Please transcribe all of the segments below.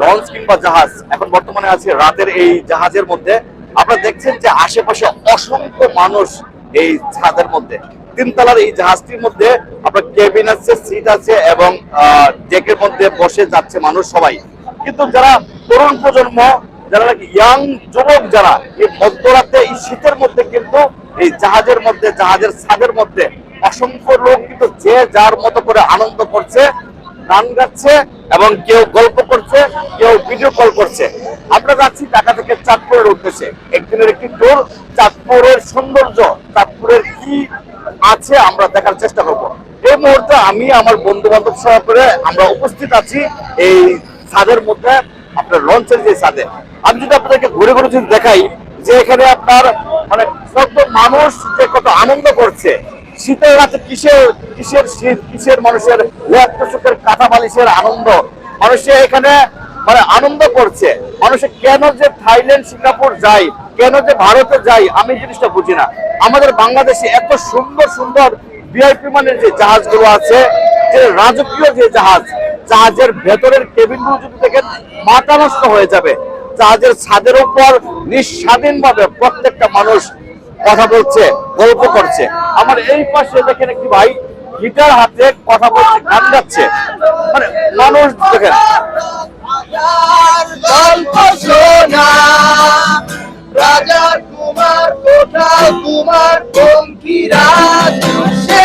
Launch কিংবা জাহাজ, এখন বর্তমানে আছে রাতের এই জাহাজের মধ্যে আপনারা দেখছেন যে আশেপাশে অসংখ্য মানুষ এই ছাদের মধ্যে। তিনতলার এই জাহাজটির মধ্যে আপনার কেবিন আছে, সিট আছে এবং ডেকের মধ্যে বসে যাচ্ছে মানুষ সবাই। কিন্তু যারা তরুণ প্রজন্ম, যারা নাকি ইয়াং যুবক যারা, এই মধ্যরাতে, এই শীতের মধ্যে কিন্তু এই জাহাজের মধ্যে, জাহাজের ছাদের মধ্যে অসংখ্য লোক কিন্তু যে যার মতো করে আনন্দ করছে গান গাচ্ছে এবং কেউ গল্প করছে, কেউ ভিডিও কল করছে। আমরা যাচ্ছি ঢাকা থেকে চাঁদপুরের উদ্দেশ্যে। একদিনের একটি ট্যুর চাঁদপুরের সৌন্দর্য, চাঁদপুরের কি আছে আমরা দেখার চেষ্টা করব। এই মুহূর্তে আমি, আমার বন্ধু বান্ধব সহ করে আমরা উপস্থিত আছি এই ছাদের মধ্যে, আপনার লঞ্চের যে ছাদে। আমি যদি আপনাদেরকে ঘুরে ঘুরে যদি দেখাই যে এখানে আপনার মানে সব মানুষ যে কত আনন্দ করছে শীতের রাতে কিসের কিসের শীত, কিসের মানুষের চোখের কাঁথা বালিশের আনন্দ? মানুষে এখানে মানে আনন্দ করছে। মানুষে কেন যে থাইল্যান্ড, সিঙ্গাপুর যায় কেন যে ভারতে যাই, আমি জিনিসটা বুঝি না। আমাদের বাংলাদেশে এত সুন্দর সুন্দর ভিআইপি মানের যে জাহাজগুলো আছে, যে রাজকীয় যে জাহাজ, জাহাজের ভেতরের কেবিনগুলো যদি দেখেন, মাথা নষ্ট হয়ে যাবে। জাহাজের ছাদের উপর নিঃস্বাধীন ভাবে প্রত্যেকটা মানুষ কথা বলছে। গল্প করছে। আমার এই পাশে দেখেন একটি ভাই গিটার হাতে কথা বলছে গান গাচ্ছে। মানে মানুষ দেখেন। রাজার কুমার কোটাল কুমার সে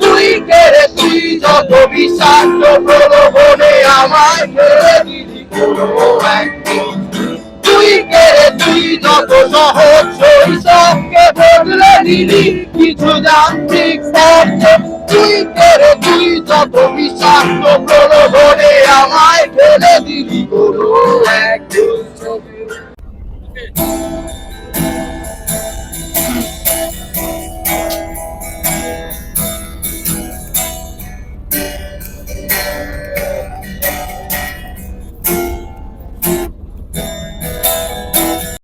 তুই কেড়ে তুই যত বিষাক্ত প্রলোভনে আমায় ফেলে দিলি কোনো তুই কেড়ে তুই যত সহজ শৈশবকে বদলে দিলি। কিছু যান্ত্রিক সব